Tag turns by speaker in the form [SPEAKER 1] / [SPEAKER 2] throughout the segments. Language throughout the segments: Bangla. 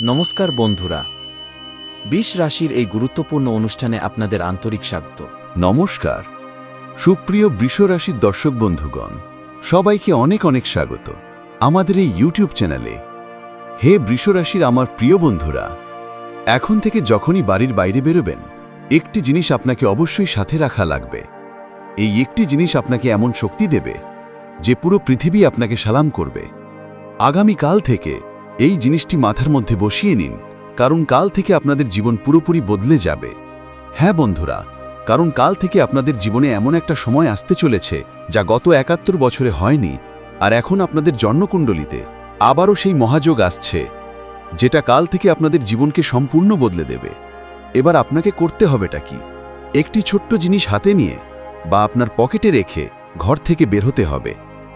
[SPEAKER 1] নমস্কার বন্ধুরা। বিশ রাশির এই গুরুত্বপূর্ণ অনুষ্ঠানে আপনাদের আন্তরিক স্বাগত।
[SPEAKER 2] নমস্কার। সুপ্রিয় বৃষরাশির দর্শক বন্ধুগণ, সবাইকে অনেক অনেক স্বাগত। আমাদের এই ইউটিউব চ্যানেলে হে বৃষরাশির আমার প্রিয় বন্ধুরা, এখন থেকে যখনই বাড়ির বাইরে বেরোবেন, একটি জিনিস আপনাকে অবশ্যই সাথে রাখা লাগবে। এই একটি জিনিস আপনাকে এমন শক্তি দেবে যে পুরো পৃথিবী আপনাকে সালাম করবে। আগামী কাল থেকে এই জিনিসটি মাথার মধ্যে বসিয়ে নিন, কারণ কাল থেকে আপনাদের জীবন পুরোপুরি বদলে যাবে। হ্যাঁ বন্ধুরা, কারণ কাল থেকে আপনাদের জীবনে এমন একটা সময় আসতে চলেছে, যা গত একাত্তর বছরে হয়নি, আর এখন আপনাদের জন্মকুণ্ডলিতে আবারও সেই মহাযোগ আসছে, যেটা কাল থেকে আপনাদের জীবনকে সম্পূর্ণ বদলে দেবে। এবার আপনাকে করতে হবেটা কি? একটি ছোট্ট জিনিস হাতে নিয়ে বা আপনার পকেটে রেখে ঘর থেকে বের হতে হবে।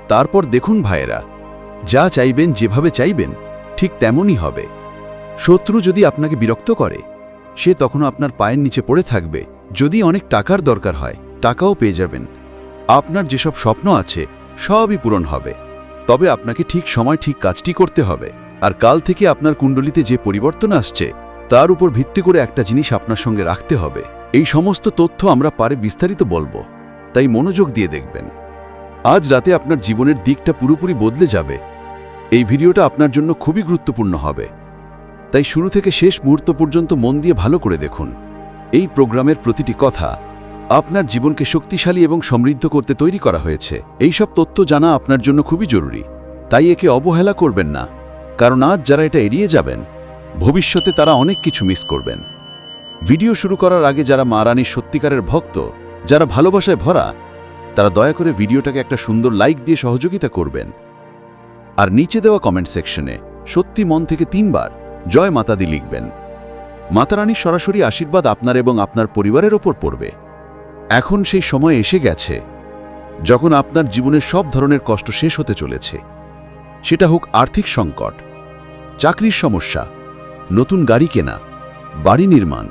[SPEAKER 2] তারপর দেখুন ভাইয়েরা, যা চাইবেন যেভাবে চাইবেন ঠিক তেমনই হবে। শত্রু যদি আপনাকে বিরক্ত করে, সে তখনও আপনার পায়ের নিচে পড়ে থাকবে। যদি অনেক টাকার দরকার হয়, টাকাও পেয়ে যাবেন। আপনার যেসব স্বপ্ন আছে, সবই পূরণ হবে। তবে আপনাকে ঠিক সময় ঠিক কাজটি করতে হবে। আর কাল থেকে আপনার কুণ্ডলিতে যে পরিবর্তন আসছে, তার উপর ভিত্তি করে একটা জিনিস আপনার সঙ্গে রাখতে হবে। এই সমস্ত তথ্য আমরা পারে বিস্তারিত বলব। তাই মনোযোগ দিয়ে দেখবেন। আজ রাতে আপনার জীবনের দিকটা পুরোপুরি বদলে যাবে। এই ভিডিওটা আপনার জন্য খুবই গুরুত্বপূর্ণ হবে। তাই শুরু থেকে শেষ মুহূর্ত পর্যন্ত মন দিয়ে ভালো করে দেখুন। এই প্রোগ্রামের প্রতিটি কথা আপনার জীবনকে শক্তিশালী এবং সমৃদ্ধ করতে তৈরি করা হয়েছে। এই সব তথ্য জানা আপনার জন্য খুবই জরুরি। তাই একে অবহেলা করবেন না। কারণ আজ যারা এটা এড়িয়ে যাবেন, ভবিষ্যতে তারা অনেক কিছু মিস করবেন। ভিডিও শুরু করার আগে যারা মা রানীর সত্যিকারের ভক্ত, যারা ভালোবাসায় ভরা, তারা দয়া করে ভিডিওটাকে একটা সুন্দর লাইক দিয়ে সহযোগিতা করবেন। আর নিচে দেওয়া কমেন্ট সেকশনে সত্যি মন থেকে তিনবার জয় মাতাদি লিখবেন। মাতারানীর সরাসরি আশীর্বাদ আপনার এবং আপনার পরিবারের ওপর পড়বে। এখন সেই সময় এসে গেছে যখন আপনার জীবনের সব ধরনের কষ্ট শেষ হতে চলেছে। সেটা হোক আর্থিক সংকট, চাকরির সমস্যা, নতুন গাড়ি কেনা, বাড়ি নির্মাণ,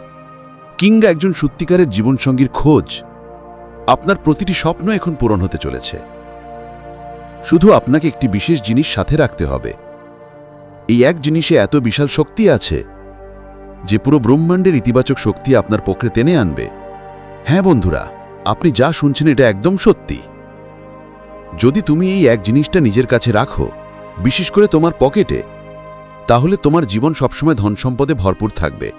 [SPEAKER 2] কিংবা একজন সত্যিকারের জীবনসঙ্গীর খোঁজ, আপনার প্রতিটি স্বপ্ন এখন পূরণ হতে চলেছে। শুধু আপনাকে একটি বিশেষ জিনিস সাথে রাখতে হবে। এই এক জিনিসে এত বিশাল শক্তি আছে যে পুরো ব্রহ্মাণ্ডের ইতিবাচক শক্তি আপনার পক্ষে টেনে আনবে। হ্যাঁ বন্ধুরা, আপনি যা শুনছেন এটা একদম সত্যি। যদি তুমি এই এক জিনিসটা নিজের কাছে রাখো, বিশেষ করে তোমার পকেটে, তাহলে তোমার জীবন সবসময় ধন সম্পদে ভরপুর থাকবে।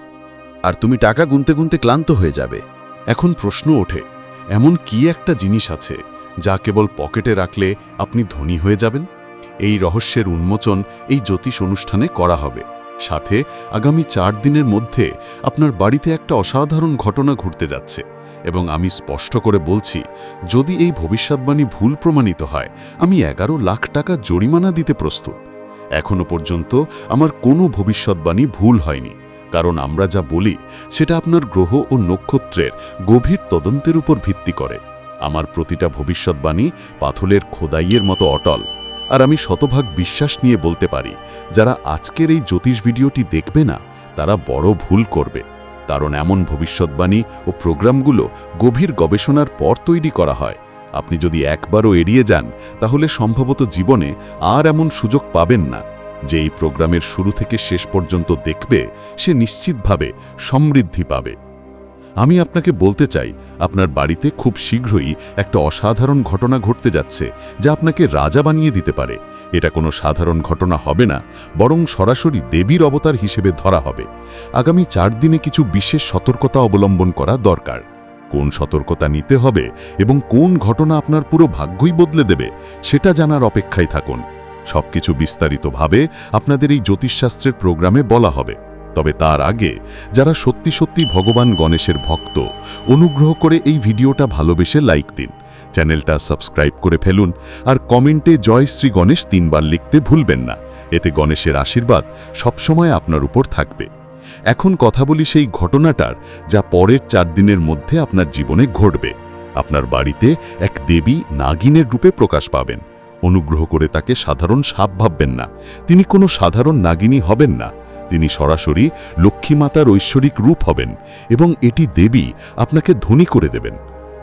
[SPEAKER 2] আর তুমি টাকা গুনতে গুনতে ক্লান্ত হয়ে যাবে।
[SPEAKER 3] এখন প্রশ্ন ওঠে, এমন কি একটা জিনিস আছে যা কেবল পকেটে রাখলে আপনি ধনী হয়ে যাবেন। এই রহস্যের উন্মোচন এই জ্যোতিষ অনুষ্ঠানে করা হবে। সাথে আগামী চার দিনের মধ্যে আপনার বাড়িতে একটা অসাধারণ ঘটনা ঘটতে যাচ্ছে এবং আমি স্পষ্ট করে বলছি, যদি এই ভবিষ্যৎবাণী ভুল প্রমাণিত হয়, আমি এগারো লাখ টাকা জরিমানা দিতে প্রস্তুত। এখনও পর্যন্ত আমার কোনো ভবিষ্যৎবাণী ভুল হয়নি, কারণ আমরা যা বলি, সেটা আপনার গ্রহ ও নক্ষত্রের গভীর তদন্তের উপর ভিত্তি করে। আমার প্রতিটা ভবিষ্যৎবাণী পাথলের খোদাইয়ের মতো অটল। আর আমি শতভাগ বিশ্বাস নিয়ে বলতে পারি, যারা আজকের এই জ্যোতিষ ভিডিওটি দেখবে না, তারা বড় ভুল করবে। কারণ এমন ভবিষ্যৎবাণী ও প্রোগ্রামগুলো গভীর গবেষণার পর তৈরি করা হয়। আপনি যদি একবারও এড়িয়ে যান, তাহলে সম্ভবত জীবনে আর এমন সুযোগ পাবেন না। যে এই প্রোগ্রামের শুরু থেকে শেষ পর্যন্ত দেখবে, সে নিশ্চিতভাবে সমৃদ্ধি পাবে। আমি আপনাকে বলতে চাই, আপনার বাড়িতে খুব শীঘ্রই একটা অসাধারণ ঘটনা ঘটতে যাচ্ছে, যা আপনাকে রাজা বানিয়ে দিতে পারে। এটা কোনো সাধারণ ঘটনা হবে না, বরং সরাসরি দেবীর অবতার হিসেবে ধরা হবে। আগামী চার দিনে কিছু বিশেষ সতর্কতা অবলম্বন করা দরকার। কোন সতর্কতা নিতে হবে এবং কোন ঘটনা আপনার পুরো ভাগ্যই বদলে দেবে, সেটা জানার অপেক্ষায় থাকুন। সবকিছু বিস্তারিতভাবে আপনাদের এই জ্যোতিষশাস্ত্রের প্রোগ্রামে বলা হবে। তবে তার আগে যারা সত্যি সত্যি ভগবান গণেশের ভক্ত, অনুগ্রহ করে এই ভিডিওটা ভালোবেসে লাইক দিন। চ্যানেলটা সাবস্ক্রাইব করে ফেলুন আর কমেন্টে জয় শ্রী গণেশ তিনবার লিখতে ভুলবেন না। এতে গণেশের আশীর্বাদ সবসময় আপনার উপর থাকবে। এখন কথা বলি সেই ঘটনাটার যা পরের চার দিনের মধ্যে আপনার জীবনে ঘটবে। আপনার বাড়িতে এক দেবী নাগিনের রূপে প্রকাশ পাবেন। অনুগ্রহ করে তাকে সাধারণ সাপ ভাববেন না। তিনি কোনো সাধারণ নাগিনী হবেন না। তিনি সরাসরি লক্ষ্মীমাতার ঐশ্বরিক রূপ হবেন এবং এটি দেবী আপনাকে ধনী করে দেবেন।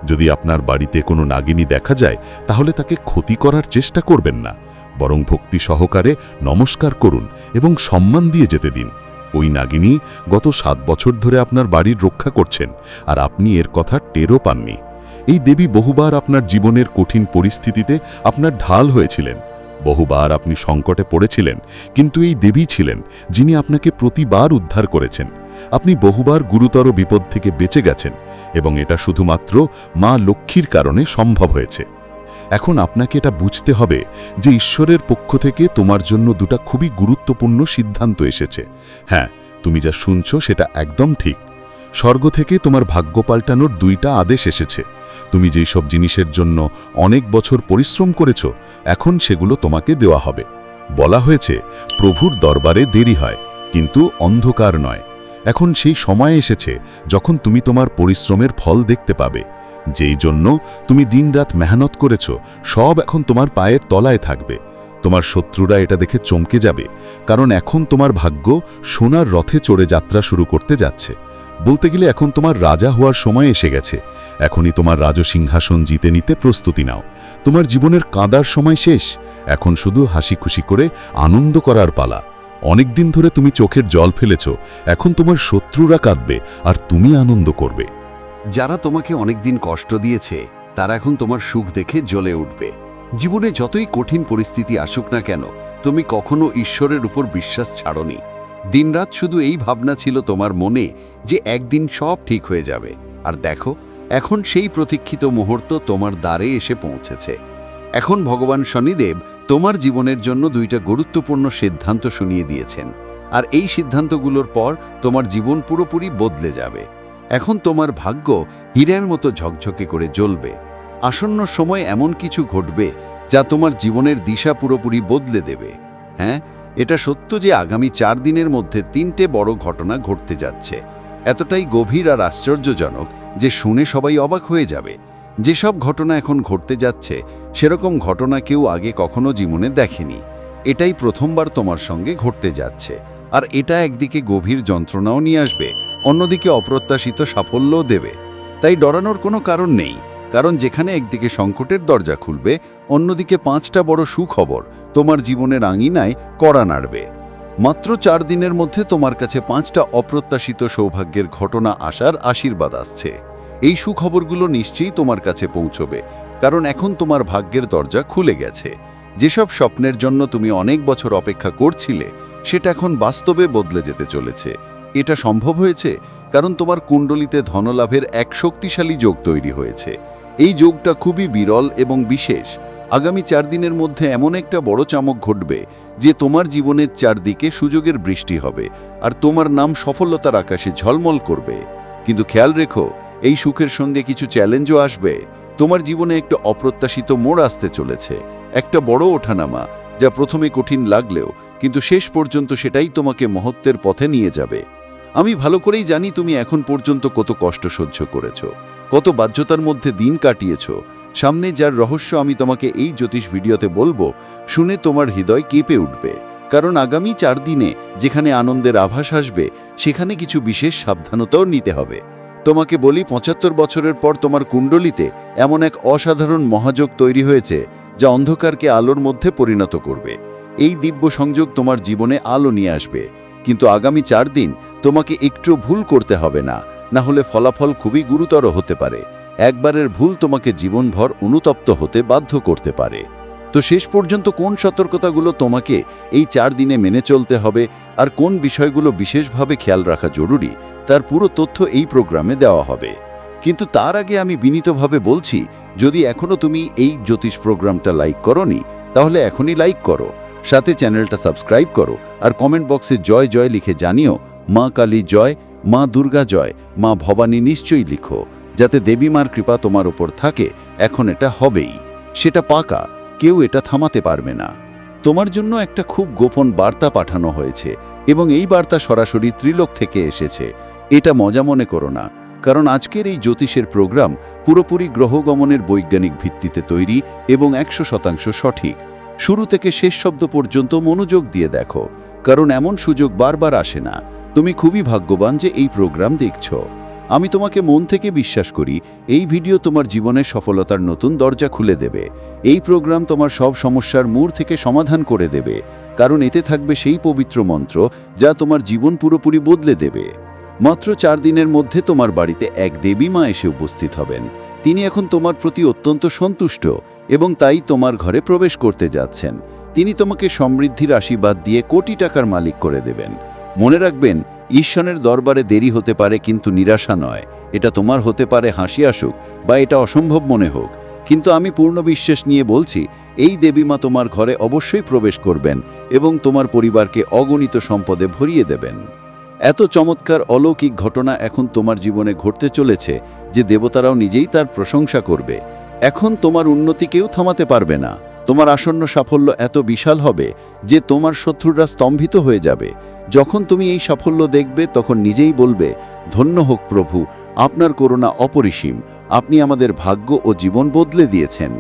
[SPEAKER 3] যদি আপনার বাড়িতে কোনো নাগিনী দেখা যায়, তাহলে তাকে ক্ষতি করার চেষ্টা করবেন না। বরং ভক্তি সহকারে নমস্কার করুন এবং সম্মান দিয়ে যেতে দিন। ওই নাগিনী গত সাত বছর ধরে আপনার বাড়ির রক্ষা করছেন আর আপনি এর কথা টেরও পাননি। এই দেবী বহুবার আপনার জীবনের কঠিন পরিস্থিতিতে আপনার ঢাল হয়েছিলেন। বহুবার আপনি সংকটে পড়েছিলেন, কিন্তু এই দেবী ছিলেন, যিনি আপনাকে প্রতিবার উদ্ধার করেছেন। আপনি বহুবার গুরুতর বিপদ থেকে বেঁচে গেছেন, এবং এটা শুধুমাত্র মা লক্ষ্মীর কারণে সম্ভব হয়েছে। এখন আপনাকে এটা বুঝতে হবে যে ঈশ্বরের পক্ষ থেকে তোমার জন্য দুটা খুবই গুরুত্বপূর্ণ সিদ্ধান্ত এসেছে। হ্যাঁ তুমি যা শুনছ সেটা একদম ঠিক। স্বর্গ থেকে তোমার ভাগ্য পাল্টানোর দুইটা আদেশ এসেছে। তুমি যেই সব জিনিসের জন্য অনেক বছর পরিশ্রম করেছ, এখন সেগুলো তোমাকে দেওয়া হবে। বলা হয়েছে, প্রভুর দরবারে দেরি হয়, কিন্তু অন্ধকার নয়। এখন সেই সময় এসেছে যখন তুমি তোমার পরিশ্রমের ফল দেখতে পাবে। যেই জন্য তুমি দিনরাত মেহনত করেছ, সব এখন তোমার পায়ের তলায় থাকবে। তোমার শত্রুরা এটা দেখে চমকে যাবে, কারণ এখন তোমার ভাগ্য সোনার রথে চড়ে যাত্রা শুরু করতে যাচ্ছে। বলতে গেলে এখন তোমার রাজা হওয়ার সময় এসে গেছে। এখনই তোমার রাজসিংহাসন জিতে নিতে প্রস্তুতি নাও। তোমার জীবনের কাঁদার সময় শেষ। এখন শুধু হাসি খুশি করে আনন্দ করার পালা। অনেক দিন ধরে তুমি চোখের জল ফেলেছ। এখন তোমার শত্রুরা কাঁদবে আর তুমি আনন্দ করবে।
[SPEAKER 2] যারা তোমাকে অনেকদিন কষ্ট দিয়েছে, তারা এখন তোমার সুখ দেখে জ্বলে উঠবে। জীবনে যতই কঠিন পরিস্থিতি আসুক না কেন, তুমি কখনো ঈশ্বরের উপর বিশ্বাস ছাড়নি। দিনরাত শুধু এই ভাবনা ছিল তোমার মনে যে একদিন সব ঠিক হয়ে যাবে। আর দেখো, এখন সেই প্রতীক্ষিত মুহূর্ত তোমার দ্বারে এসে পৌঁছেছে। এখন ভগবান শনিদেব তোমার জীবনের জন্য দুইটা গুরুত্বপূর্ণ সিদ্ধান্ত শুনিয়ে দিয়েছেন। আর এই সিদ্ধান্তগুলোর পর তোমার জীবন পুরোপুরি বদলে যাবে। এখন তোমার ভাগ্য হীরের মতো ঝকঝকে করে জ্বলবে। আসন্ন সময় এমন কিছু ঘটবে যা তোমার জীবনের দিশা পুরোপুরি বদলে দেবে। হ্যাঁ এটা সত্য যে আগামী চার দিনের মধ্যে তিনটে বড় ঘটনা ঘটতে যাচ্ছে। এতটাই গভীর আর আশ্চর্যজনক যে শুনে সবাই অবাক হয়ে যাবে। যেসব ঘটনা এখন ঘটতে যাচ্ছে, সেরকম ঘটনা কেউ আগে কখনো জীবনে দেখেনি। এটাই প্রথমবার তোমার সঙ্গে ঘটতে যাচ্ছে। আর এটা একদিকে গভীর যন্ত্রণাও নিয়ে আসবে, অন্যদিকে অপ্রত্যাশিত সাফল্যও দেবে। তাই ডরানোর কোনো কারণ নেই, কারণ যেখানে একদিকে সংকটের দরজা খুলবে, অন্যদিকে পাঁচটা বড় সুখবর তোমার জীবনের আঙিনায় কড়া নাড়বে। মাত্র চার দিনের মধ্যে তোমার কাছে পাঁচটা অপ্রত্যাশিত সৌভাগ্যের ঘটনা আসার আশীর্বাদ আসছে। এই সুখবরগুলো নিশ্চয়ই তোমার কাছে পৌঁছবে, কারণ এখন তোমার ভাগ্যের দরজা খুলে গেছে। যেসব স্বপ্নের জন্য তুমি অনেক বছর অপেক্ষা করছিলে, সেটা এখন বাস্তবে বদলে যেতে চলেছে। এটা সম্ভব হয়েছে কারণ তোমার কুণ্ডলিতে ধনলাভের এক শক্তিশালী যোগ তৈরি হয়েছে। এই যোগটা খুবই বিরল এবং বিশেষ। আগামী চার দিনের মধ্যে এমন একটা বড় চামক ঘটবে যে তোমার জীবনের চারদিকে সুযোগের বৃষ্টি হবে আর তোমার নাম সফলতার আকাশে ঝলমল করবে। কিন্তু খেয়াল রেখো, এই সুখের সঙ্গে কিছু চ্যালেঞ্জও আসবে। তোমার জীবনে একটা অপ্রত্যাশিত মোড় আসতে চলেছে, একটা বড় ওঠানামা, যা প্রথমে কঠিন লাগলেও, কিন্তু শেষ পর্যন্ত সেটাই তোমাকে মহত্বের পথে নিয়ে যাবে। আমি ভালো করেই জানি তুমি এখন পর্যন্ত কত কষ্ট সহ্য করেছ, কত বাধ্যতার মধ্যে দিন কাটিয়েছ সামনে যার রহস্য আমি তোমাকে এই জ্যোতিষ ভিডিওতে বলব, শুনে তোমার হৃদয় কেঁপে উঠবে। কারণ আগামী চার দিনে যেখানে আনন্দের আভাস আসবে, সেখানে কিছু বিশেষ সাবধানতাও নিতে হবে। তোমাকে বলি, পঁচাত্তর বছরের পর তোমার কুণ্ডলিতে এমন এক অসাধারণ মহাযোগ তৈরি হয়েছে, যা অন্ধকারকে আলোর মধ্যে পরিণত করবে। এই দিব্য সংযোগ তোমার জীবনে আলো নিয়ে আসবে। কিন্তু আগামী চার দিন তোমাকে একটু ভুল করতে হবে না না হলে ফলাফল খুবই গুরুতর হতে পারে। একবারের ভুল তোমাকে জীবনভর অনুতপ্ত হতে বাধ্য করতে পারে। তো শেষ পর্যন্ত কোন সতর্কতাগুলো তোমাকে এই চার দিনে মেনে চলতে হবে আর কোন বিষয়গুলো বিশেষভাবে খেয়াল রাখা জরুরি, তার পুরো তথ্য এই প্রোগ্রামে দেওয়া হবে। কিন্তু তার আগে আমি বিনীতভাবে বলছি, যদি এখনও তুমি এই জ্যোতিষ প্রোগ্রামটা লাইক করনি, তাহলে এখনই লাইক করো, সাথে চ্যানেলটা সাবস্ক্রাইব করো আর কমেন্ট বক্সে জয় জয় লিখে জানিও, মা কালী জয়, মা দুর্গা জয়, মা ভবানী নিশ্চয়ই লিখো। যাতে দেবী মার কৃপা তোমার ওপর থাকে, এখন এটা হবেই। সেটা পাকা, কেউ এটা থামাতে পারবে না। তোমার জন্য একটা খুব গোপন বার্তা পাঠানো হয়েছে, এবং এই বার্তা সরাসরি ত্রিলোক থেকে এসেছে। এটা মজা মনে করো না, কারণ আজকের এই জ্যোতিষের প্রোগ্রাম পুরোপুরি গ্রহগমনের বৈজ্ঞানিক ভিত্তিতে তৈরি এবং একশো শতাংশ সঠিক। শুরু থেকে শেষ শব্দ পর্যন্ত মনোযোগ দিয়ে দেখো, কারণ এমন সুযোগ বারবার আসে না। তুমি খুবই ভাগ্যবান যে এই প্রোগ্রাম দেখছ। আমি তোমাকে মন থেকে বিশ্বাস করি, এই ভিডিও তোমার জীবনের সফলতার নতুন দরজা খুলে দেবে। এই প্রোগ্রাম তোমার সব সমস্যার মূর থেকে সমাধান করে দেবে, কারণ এতে থাকবে সেই পবিত্র মন্ত্র যা তোমার জীবন পুরোপুরি বদলে দেবে। মাত্র চার দিনের মধ্যে তোমার বাড়িতে এক দেবী মা এসে উপস্থিত হবেন। তিনি এখন তোমার প্রতি অত্যন্ত সন্তুষ্ট এবং তাই তোমার ঘরে প্রবেশ করতে যাচ্ছেন। তিনি তোমাকে সমৃদ্ধির আশীর্বাদ দিয়ে কোটি টাকার মালিক করে দেবেন। মনে রাখবেন ঈশ্বরের দরবারে দেরি হতে পারে কিন্তু নিরাশা নয়। এটা তোমার হতে পারে হাসি আসুক বা এটা অসম্ভব মনে হোক। কিন্তু আমি পূর্ণ বিশ্বাস নিয়ে বলছি, এই দেবীমা তোমার ঘরে অবশ্যই প্রবেশ করবেন এবং তোমার পরিবারকে অগণিত সম্পদে ভরিয়ে দেবেন। এত চমৎকার অলৌকিক ঘটনা এখন তোমার জীবনে ঘটতে চলেছে যে দেবতারাও নিজেই তার প্রশংসা করবে। এখন তোমার উন্নতি কেউ থামাতে পারবে না। তোমার আসন্ন সাফল্য এত বিশাল হবে যে তোমার শত্রুরা স্তম্ভিত হয়ে যাবে। যখন তুমি এই সাফল্য দেখবে, তখন নিজেই বলবে, ধন্য হোক প্রভু, আপনার করুণা অপরিসীম। আপনি আমাদের ভাগ্য ও জীবন বদলে দিয়েছেন।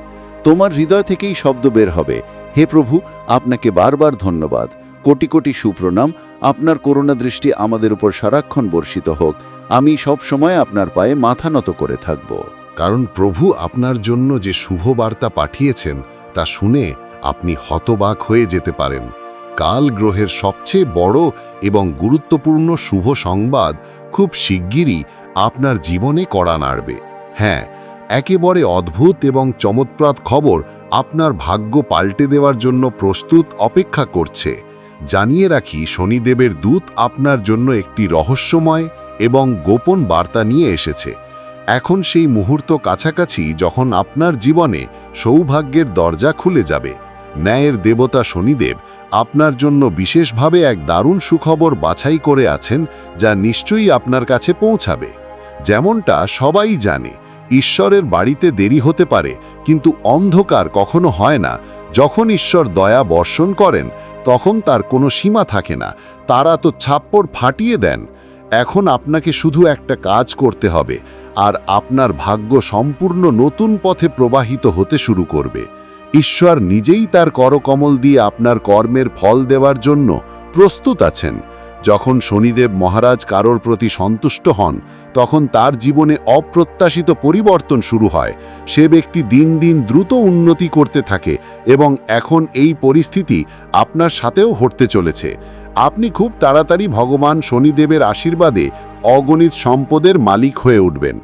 [SPEAKER 2] তোমার হৃদয় থেকেই শব্দ বের হবে। হে প্রভু, আপনাকে বারবার ধন্যবাদ। কোটি কোটি সুপ্রণাম। আপনার করুণা দৃষ্টি আমাদের উপর সারাক্ষণ বর্ষিত হোক। আমি সব সময় আপনার পায়ে মাথা নত করে থাকব।
[SPEAKER 3] কারণ প্রভু আপনার জন্য যে শুভ বার্তা পাঠিয়েছেন তা শুনে আপনি হতবাক হয়ে যেতে পারেন। কাল গ্রহের সবচেয়ে বড় এবং গুরুত্বপূর্ণ শুভ সংবাদ খুব শিগগিরই আপনার জীবনে কড়া নাড়বে। হ্যাঁ একেবারে অদ্ভুত এবং চমৎপ্রদ খবর আপনার ভাগ্য পাল্টে দেওয়ার জন্য প্রস্তুত অপেক্ষা করছে। জানিয়ে রাখি, শনিদেবের দূত আপনার জন্য একটি রহস্যময় এবং গোপন বার্তা নিয়ে এসেছে। এখন সেই মুহূর্ত কাছাকাছি যখন আপনার জীবনে সৌভাগ্যের দরজা খুলে যাবে। ন্যায়ের দেবতা শনিদেব আপনার জন্য বিশেষভাবে এক দারুণ সুখবর বাছাই করে আছেন যা নিশ্চয়ই আপনার কাছে পৌঁছাবে। যেমনটা সবাই জানে, ঈশ্বরের বাড়িতে দেরি হতে পারে, কিন্তু অন্ধকার কখনো হয় না। যখন ঈশ্বর দয়া বর্ষণ করেন, তখন তার কোনো সীমা থাকে না। তারা তো ছাপ্পড় ফাটিয়ে দেন। এখন আপনাকে শুধু একটা কাজ করতে হবে, আর আপনার ভাগ্য সম্পূর্ণ নতুন পথে প্রবাহিত হতে শুরু করবে। ঈশ্বর নিজেই তার করকমল দিয়ে আপনার কর্মের ফল দেওয়ার জন্য প্রস্তুত আছেন। যখন শনিদেব মহারাজ কারোর প্রতি সন্তুষ্ট হন, তখন তার জীবনে অপ্রত্যাশিত পরিবর্তন শুরু হয়। সে ব্যক্তি দিন দিন দ্রুত উন্নতি করতে থাকে এবং এখন এই পরিস্থিতি আপনার সাথেও ঘটতে চলেছে। আপনি খুব তাড়াতাড়ি ভগবান শনিদেবের আশীর্বাদে অগণিত সম্পদের মালিক হয়ে উঠবেন।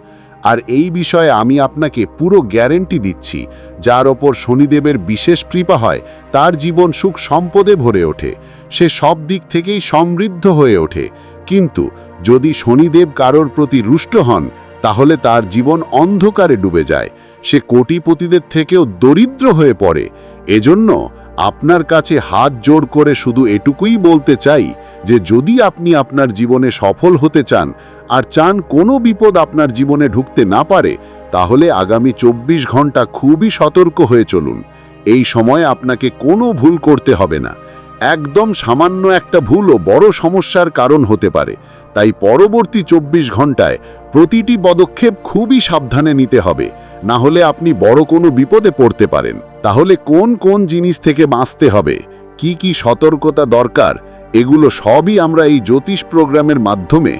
[SPEAKER 3] আর এই বিষয়ে আমি আপনাকে পুরো গ্যারেন্টি দিচ্ছি, যার ওপর শনিদেবের বিশেষ কৃপা হয়, তার জীবন সুখ সম্পদে ভরে ওঠে। সে সব দিক থেকেই সমৃদ্ধ হয়ে ওঠে। কিন্তু যদি শনিদেব কারোর প্রতি রুষ্ট হন, তাহলে তার জীবন অন্ধকারে ডুবে যায়। সে কোটিপতিদের থেকেও দরিদ্র হয়ে পড়ে। এজন্য আপনার কাছে হাত জোড় করে শুধু এটুকুই বলতে চাই যে যদি আপনি আপনার জীবনে সফল হতে চান আর চান কোনো বিপদ আপনার জীবনে ঢুকতে না পারে, তাহলে আগামী চব্বিশ ঘণ্টা খুবই সতর্ক হয়ে চলুন। এই সময় আপনাকে কোনো ভুল করতে হবে না। একদম সামান্য একটা ভুলও বড় সমস্যার কারণ হতে পারে। তাই পরবর্তী চব্বিশ ঘন্টায় প্রতিটি পদক্ষেপ খুবই সাবধানে নিতে হবে। না হলে আপনি বড় কোনো বিপদে পড়তে পারেন। তাহলে কোন কোন জিনিস থেকে বাঁচতে হবে? কি কি সতর্কতা দরকার? এগুলো সবই আমরা এই জ্যোতিষ প্রোগ্রামের মাধ্যমে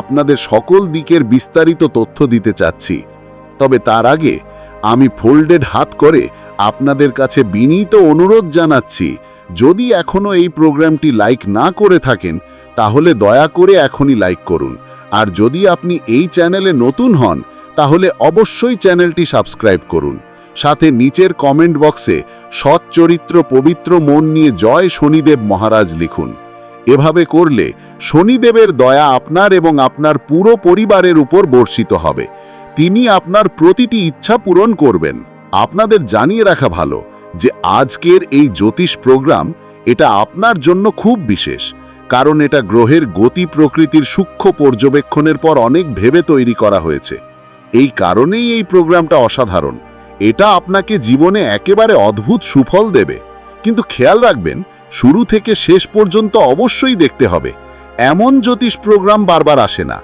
[SPEAKER 3] আপনাদের সকল দিকের বিস্তারিত তথ্য দিতে চাচ্ছি। তবে তার আগে আমি ফোল্ডেড হাত করে আপনাদের কাছে বিনীত অনুরোধ জানাচ্ছি, যদি এখনও এই প্রোগ্রামটি লাইক না করে থাকেন, তাহলে দয়া করে এখনই লাইক করুন। আর যদি আপনি এই চ্যানেলে নতুন হন, তাহলে অবশ্যই চ্যানেলটি সাবস্ক্রাইব করুন। সাথে নিচের কমেন্ট বক্সে সৎ চরিত্র পবিত্র মন নিয়ে জয় শনিদেব মহারাজ লিখুন। এভাবে করলে শনিদেবের দয়া আপনার এবং আপনার পুরো পরিবারের উপর বর্ষিত হবে। তিনি আপনার প্রতিটি ইচ্ছা পূরণ করবেন। আপনাদের জানিয়ে রাখা ভালো যে আজকের এই জ্যোতিষ প্রোগ্রাম এটা আপনার জন্য খুব বিশেষ, কারণ এটা গ্রহের গতি প্রকৃতির সূক্ষ্ম পর্যবেক্ষণের পর অনেক ভেবে তৈরি করা হয়েছে। এই কারণেই এই প্রোগ্রামটা অসাধারণ। এটা আপনাকে জীবনে একেবারে অদ্ভুত সুফল দেবে। কিন্তু খেয়াল রাখবেন, শুরু থেকে শেষ পর্যন্ত অবশ্যই দেখতে হবে। এমন জ্যোতিষ প্রোগ্রাম বারবার আসে না।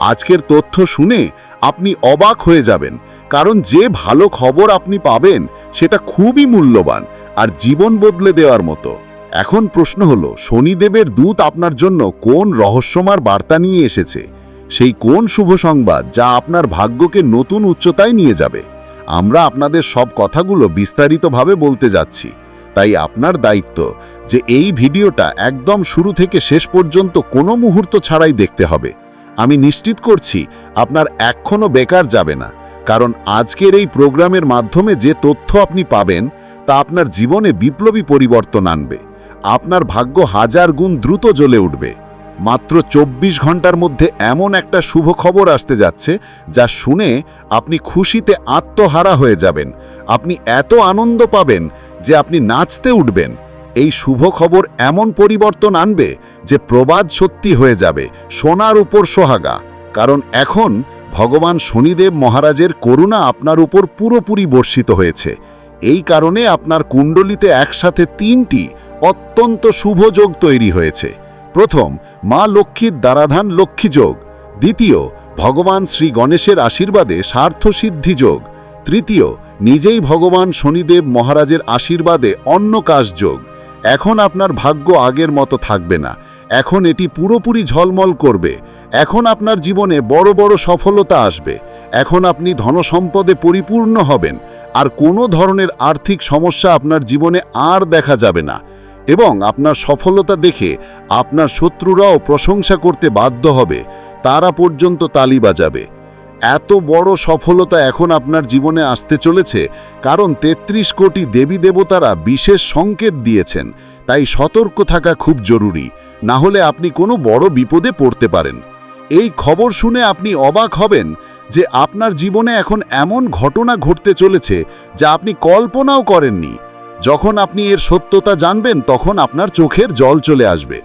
[SPEAKER 3] আজকের তথ্য শুনে আপনি অবাক হয়ে যাবেন, কারণ যে ভালো খবর আপনি পাবেন, সেটা খুবই মূল্যবান আর জীবন বদলে দেওয়ার মতো। এখন প্রশ্ন হলো, শনিদেবের দূত আপনার জন্য কোন রহস্যমার বার্তা নিয়ে এসেছে? সেই কোন শুভ সংবাদ যা আপনার ভাগ্যকে নতুন উচ্চতায় নিয়ে যাবে? আমরা আপনাদের সব কথাগুলো বিস্তারিতভাবে বলতে যাচ্ছি। তাই আপনার দায়িত্ব যে এই ভিডিওটা একদম শুরু থেকে শেষ পর্যন্ত কোনো মুহূর্ত ছাড়াই দেখতে হবে। আমি নিশ্চিত করছি আপনার এখনও বেকার যাবে না, কারণ আজকের এই প্রোগ্রামের মাধ্যমে যে তথ্য আপনি পাবেন তা আপনার জীবনে বিপ্লবী পরিবর্তন আনবে। আপনার ভাগ্য হাজার গুণ দ্রুত জ্বলে উঠবে। মাত্র চব্বিশ ঘণ্টার মধ্যে এমন একটা শুভ খবর আসতে যাচ্ছে যা শুনে আপনি খুশিতে আত্মহারা হয়ে যাবেন। আপনি এত আনন্দ পাবেন যে আপনি নাচতে উঠবেন। এই শুভ খবর এমন পরিবর্তন আনবে যে প্রবাদ সত্যি হয়ে যাবে, সোনার উপর সোহাগা। কারণ এখন ভগবান শনিদেব মহারাজের করুণা আপনার উপর পুরোপুরি বর্ষিত হয়েছে। এই কারণে আপনার কুণ্ডলিতে একসাথে তিনটি অত্যন্ত শুভ যোগ তৈরি হয়েছে। প্রথম, মা লক্ষ্মীর দ্বারাধান লক্ষ্মী যোগ। দ্বিতীয়, ভগবান শ্রী গণেশের আশীর্বাদে স্বার্থসিদ্ধি যোগ। তৃতীয়, নিজেই ভগবান শনিদেব মহারাজের আশীর্বাদে অন্য কাজ যোগ। এখন আপনার ভাগ্য আগের মতো থাকবে না। এখন এটি পুরোপুরি ঝলমল করবে। এখন আপনার জীবনে বড় বড় সফলতা আসবে। এখন আপনি ধনসম্পদে পরিপূর্ণ হবেন। আর কোনো ধরনের আর্থিক সমস্যা আপনার জীবনে আর দেখা যাবে না। এবং আপনার সফলতা দেখে আপনার শত্রুরাও প্রশংসা করতে বাধ্য হবে, তারা পর্যন্ত তালি বাজাবে। এত বড় সফলতা এখন আপনার জীবনে আসতে চলেছে, কারণ ৩৩ কোটি দেবী দেবতারা বিশেষ সংকেত দিয়েছেন, তাই সতর্ক থাকা খুব জরুরি, না হলে আপনি কোনো বড় বিপদে পড়তে পারেন। এই খবর শুনে আপনি অবাক হবেন যে আপনার জীবনে এখন এমন ঘটনা ঘটতে চলেছে যা আপনি কল্পনাও করেননি। যখন আপনি এর সত্যতা জানবেন তখন আপনার চোখের জল চলে আসবে।